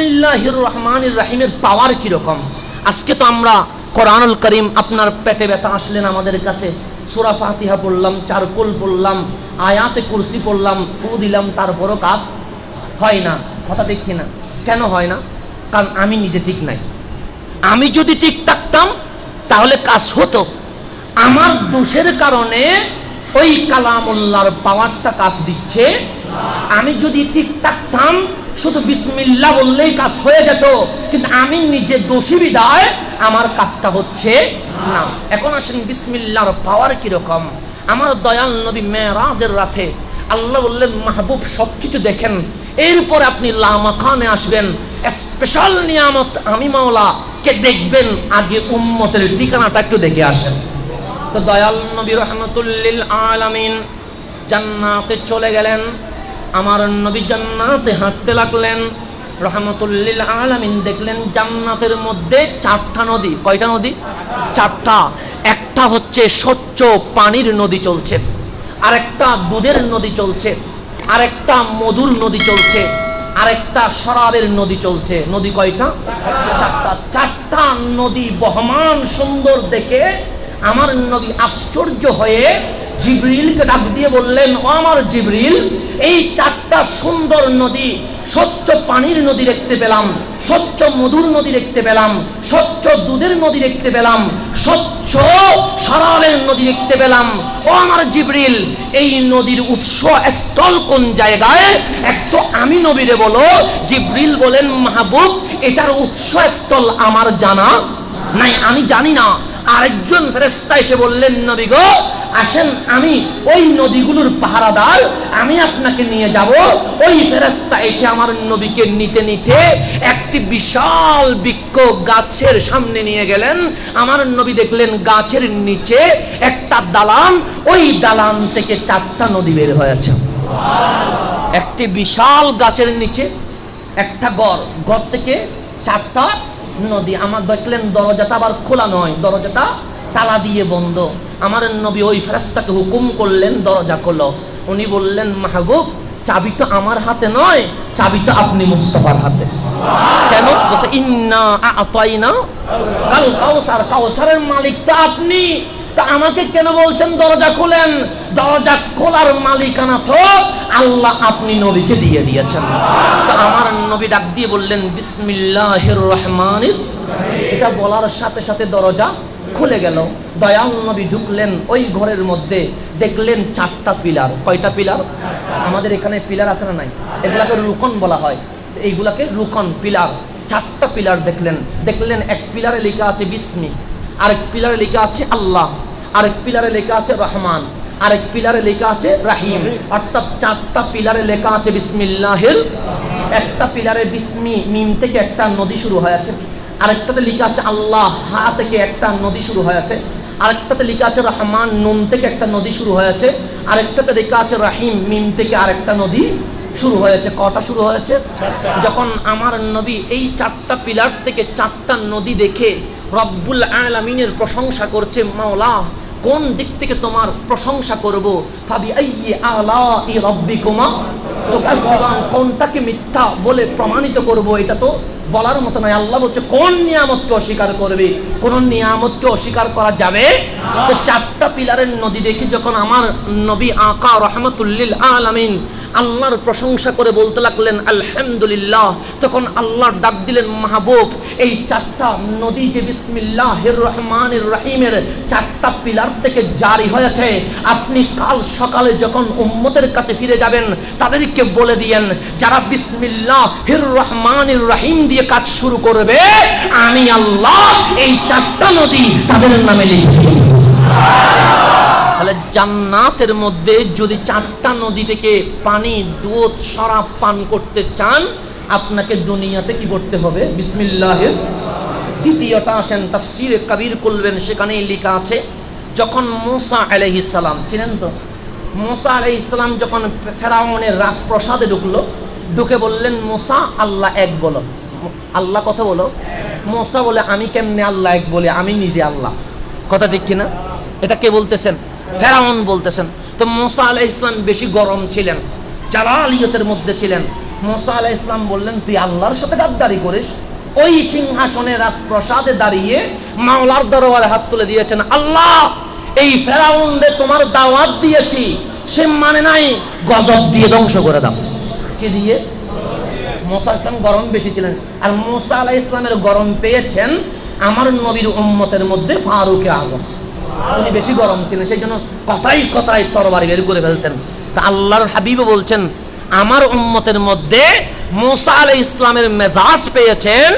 বিসমিল্লাহির রহমানির রাহিমের পাওয়ার কীরকম? আজকে তো আমরা কোরআনুল করিম আপনার পেটে ব্যথা আসলেন আমাদের কাছে। সুরা ফাতিহা পড়লাম, চারকুল পড়লাম, আয়াতে কুরসি পড়লাম, ফু দিলাম, তারপরও কাজ হয় না। কথা দেখি না কেন হয় না? কারণ আমি নিজে ঠিক নাই। আমি যদি ঠিক থাকতাম, তাহলে কাজ হতো। আমার দোষের কারণে ওই কালামুল্লাহর পাওয়ারটা কাজ দিচ্ছে। আমি যদি ঠিক থাকতাম শুধু বিসমিল্লা বললেই কাজ হয়ে যেত, কিন্তু আমি নিজে দোষী বিদায়, আমার কাজটা হচ্ছে না। এখন আসেন বিসমিল্লার পাওয়ার কীরকম? আমার দয়াল নবী মেরাজের রাতে আল্লাহ বললেন, মাহবুব সব কিছু দেখেন এরপর আপনি লামাখানে আসবেন। স্পেশাল নিয়ামত আমি মাওলা, কে দেখবেন? আগে উম্মতের ঠিকানাটা একটু দেখে আসেন। তো দয়াল নবী রহমতুল্লিল আলামিন জান্নাতে চলে গেলেন। আমার নবী জান্নাতে হাঁটতে লাগলেন। রহমতুল্লিল আলামিন দেখলেন জান্নাতের মধ্যে চারটা নদী। কয়টা নদী? চারটা। একটা হচ্ছে স্বচ্ছ পানির নদী চলছে। আরেকটা দুধের নদী চলছে। আরেকটা মধুর নদী চলছে। আরেকটা শরাবের নদী চলছে। নদী কয়টা? চারটা। চারটা নদী বহমান সুন্দর দেখে আমার নবী আশ্চর্য হয়ে জিবরিলকে ডাক দিয়ে বললেন, ও আমার জিবরিল, এই চারটা সুন্দর নদী, স্বচ্ছ পানির নদী দেখতে পেলাম, স্বচ্ছ মধুর নদী দেখতে পেলাম, স্বচ্ছ দুধের নদী দেখতে পেলাম, স্বচ্ছ শরাবের নদী দেখতে পেলাম। ও আমার জিবরিল, এই নদীর উৎস স্থল কোন জায়গায়? একটু আমি নবীরে বলো, জিবরিল বলেন, মাহবুব, এটার উৎস স্থল আমার জানা নাই, আমি জানি না। আরেকজন ফেরেস্তা এসে বললেন, নবী গো আসেন, আমি ওই নদীগুলোর পাহারাদার, আমি আপনাকে নিয়ে যাব। ওই ফেরেস্তা এসে আমার নবীকে নিতে নিতে একটি বিশাল বৃক্ষ গাছের সামনে নিয়ে গেলেন। আমার নবী দেখলেন গাছের নিচে একটা দালান, ওই দালান থেকে চারটা নদী বের হয়েছে। একটি বিশাল গাছের নিচে একটা গড় গড় থেকে চারটা নদী। আমার দেখলেন দরজাটা আবার খোলা নয়, দরজাটা তালা দিয়ে বন্ধ। আমার নবী ওই ফেরাস্তাকে হুকুম করলেন, দরজা খোলো। উনি বললেন মাহবুব চাবি তো আমার হাতে নয়, চাবি তো আপনি মুস্তফার হাতে। কেন? ইন্না আতাইনা কাল কাউসার কাউসারের মালিক তো আপনি। তা আমাকে কেন বলছেন, দরজা খুলেন? দরজা খোলার মালিকানা তো আল্লাহ আপনি নবীকে দিয়ে দিয়েছেন। তো আমার নবী ডাক দিয়ে বললেন, বিসমিল্লাহির রহমানির এটা বলার সাথে সাথে দরজা খুলে গেল। দয়াল নবী ঢুকলেন ওই ঘরের মধ্যে। দেখলেন চারটা পিলার। কয়টা পিলার? আমাদের এখানে পিলার আছে না নাই? এগুলাকে রুকন বলা হয়। এইগুলাকে রুকন পিলার। চারটা পিলার দেখলেন। দেখলেন এক পিলারে লেখা আছে বিস্মি, আরেক পিলারে লেখা আছে আল্লাহ, আরেক পিলারে লেখা আছে রহমান, আরেক পিলারে লেখা আছে রাহিম। অর্থাৎ চারটা পিলারে লেখা আছে বিসমিল্লাহির। একটা পিলারে বিসমি মিম থেকে একটা নদী শুরু হয়েছে আরেকটাতে লেখা আছে আল্লাহ হা থেকে একটা নদী শুরু হয়েছে আরেকটাতে লেখা আছে রহমান নুন থেকে একটা নদী শুরু হয়েছে আরেকটাতে লেখা আছে রাহিম মিম থেকে আরেকটা নদী শুরু হয়েছে কটা শুরু হয়েছে যখন আমার নবী এই চারটা পিলার থেকে চারটা নদী দেখে রব্বুল আলামিনের প্রশংসা করছে মাওলা কোন দিক থেকে তোমার প্রশংসা করব? ফাবি আলা ই রব্বিকুমা? তুকাজ্জিবান কোনটাকে মিথ্যা বলে প্রমাণিত করব এটা তো বলার মতো নয়। আল্লাহ বলছে, কোন নিয়ামতকে অস্বীকার করবে? কোন নিয়ামতকে অস্বীকার করা যাবে? তো চারটা পিলারের নদী দেখে, যখন আমার নবী আকা রহমতুল্লিল আলামিন আল্লাহর প্রশংসা করে বলতে লাগলেন, আলহামদুলিল্লাহ। তখন আল্লাহর ডাক দিলেন, মাহবুব। এই চারটা নদী যে বিসমিল্লাহ রহমান রাহিমের চারটা পিলার থেকে জারি হয়েছে। আপনি কাল সকালে যখন উম্মতের কাছে ফিরে যাবেন তাদেরকে বলে দিয়েন, যারা বিসমিল্লাহ হির রহমান রাহিম দিয়ে কাজ শুরু করবে, আমি আল্লাহ এই চারটা নদী তাদের নামে লিখে তাহলে জান্নাতের মধ্যে যদি চারটা নদী থেকে পানি, দুধ, শরাব পান করতে চান, আপনাকে দুনিয়াতে কি করতে হবে? বিসমিল্লাহের দ্বিতীয়টা আসেন, তাফসিরে কাবির করবেন সেখানেই লেখা আছে, যখন মুসা আলাইহিস সালাম, চিনেন তো? মুসা আলাইহিস সালাম যখন ফেরাউনের রাজপ্রসাদে ঢুকলো, ঢুকে বললেন, মুসা, আল্লাহ এক বলো। আল্লাহ কথা বলো? মোসা বলে, আমি কেমনে আল্লাহ এক বলে? আমি নিজে আল্লাহ। কথা ঠিক কিনা? এটা কে বলতেছেন? ফেরাউন বলতেছেন। তো মোসা আলাহ ইসলাম বেশি গরম ছিলেন, জালালিয়তের মধ্যে ছিলেন। মোসা আলাহ ইসলাম বললেন, তুই আল্লাহর সাথে গাদ্দারি করিস। ওই সিংহাসনে রাজপ্রসাদে দাঁড়িয়ে মাওলার দরবারে হাত তুলে দিয়েছেন আল্লাহ। এই ফেরাউন্ডে তোমার দাওয়াত দিয়েছি, সে মানে নাই গজব দিয়ে ধ্বংস করে দাও। কে দিয়ে? মোসা ইসলাম গরম বেশি ছিলেন। আর মোসা আলাহ ইসলামের গরম পেয়েছেন আমার নবীর উম্মতের মধ্যে ফারুকে আজম। উনি বেশি গরম ছিলেন, সেই জন্য কথাই কথায় তরবারি বের করে ফেলতেন। তা আল্লাহর হাবিবও বলছেন, আমার উম্মতের মধ্যে মোসা আলাই ইসলামের মেজাজ পেয়েছেন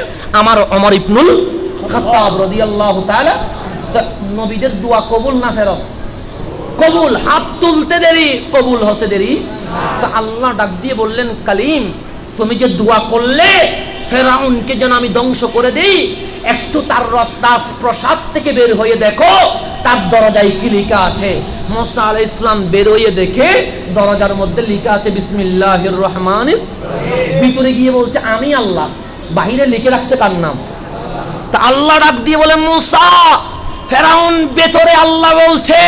আমার অমর ইবনুল খাত্তাব রাদিয়াল্লাহু তাআলা তা নবীদের দোয়া কবুল না ফেরত? কবুল। হাত তুলতে দেরি, কবুল হতে দেরি। তা আল্লাহ ডাক দিয়ে বললেন, কালিম, তুমি যে দোয়া করলে, ফেরাউনকে যেন আমি ধ্বংস করে দেই, একটু তার রস্তাস প্রসাদ থেকে বের হয়ে দেখো, তার দরজায় কি লেখা আছে? মোসা আলাই ইসলাম বের হয়ে দেখে দরজার মধ্যে লেখা আছে, বিসমিল্লাহির রহমান ভিতরে গিয়ে বলছে, আমি আল্লাহ। বাহিরে লিখে রাখছে কার নাম? তা আল্লাহ ডাক দিয়ে বলে, মুসা ফেরাউন ভেতরে আল্লাহ বলছে,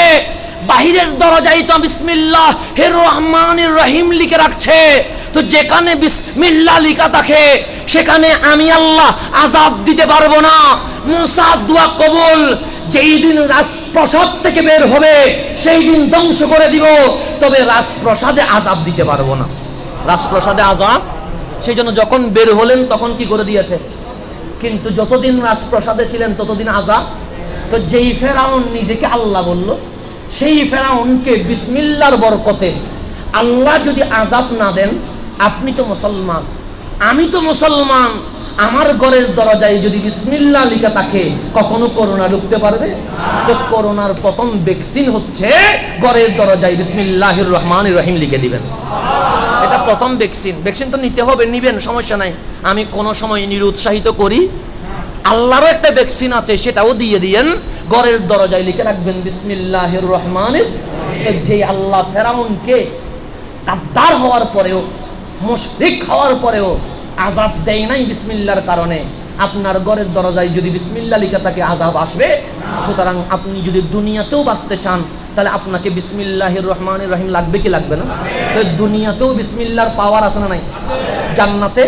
বাহিরের দরজায় তো বিসমিল্লাহ, হে রহমান রহিম লিখে রাখছে। তো যেখানে বিসমিল্লাহ লিখা থাকে, সেখানে আমি আল্লাহ আজাব দিতে পারব না। মুসা দোয়া কবুল, যেই দিন রাজপ্রসাদ থেকে বের হবে, সেই দিন ধ্বংস করে দিব। তবে রাজপ্রসাদে আজাব দিতে পারব না। রাজপ্রসাদে আজাব সেই জন্য যখন বের হলেন, তখন কি করে দিয়েছে? কিন্তু যতদিন রাজপ্রসাদে ছিলেন, ততদিন আজাব তো যেই ফেরাউন নিজেকে আল্লাহ বলল, সেই ফেরাউনকে বিসমিল্লার বরকতে আল্লাহ যদি আজাব না দেন, আপনি তো মুসলমান, আমি তো মুসলমান, আমার ঘরের দরজায় যদি বিসমিল্লা লিখা থাকে, কখনো করোনা ঢুকতে পারবে? তো করোনার প্রথম ভ্যাকসিন হচ্ছে ঘরের দরজায় বিসমিল্লাহির রহমান রহিম লিখে দিবেন। এটা প্রথম ভ্যাকসিন। ভ্যাকসিন তো নিতে হবে, নিবেন, সমস্যা নাই। আমি কোনো সময় নিরুৎসাহিত করি আল্লাহরও একটা ভ্যাকসিন আছে, সেটাও দিয়ে দিয়েন। ঘরের দরজায় লিখে রাখবেন, বিসমিল্লাহির রহমানের যে আল্লাহ ফেরাউনকে কাদ্দার হওয়ার পরেও, মুশরিক হওয়ার পরেও আজাব দেয় নাই বিসমিল্লার কারণে, আপনার ঘরের দরজায় যদি বিসমিল্লা লিখা থাকে আজাব আসবে। সুতরাং আপনি যদি দুনিয়াতেও বাঁচতে চান, তাহলে আপনাকে বিসমিল্লাহির রহমানির রহিম লাগবে কি লাগবে না? তো দুনিয়াতেও বিসমিল্লার পাওয়ার আছে না নাই? জান্নাতে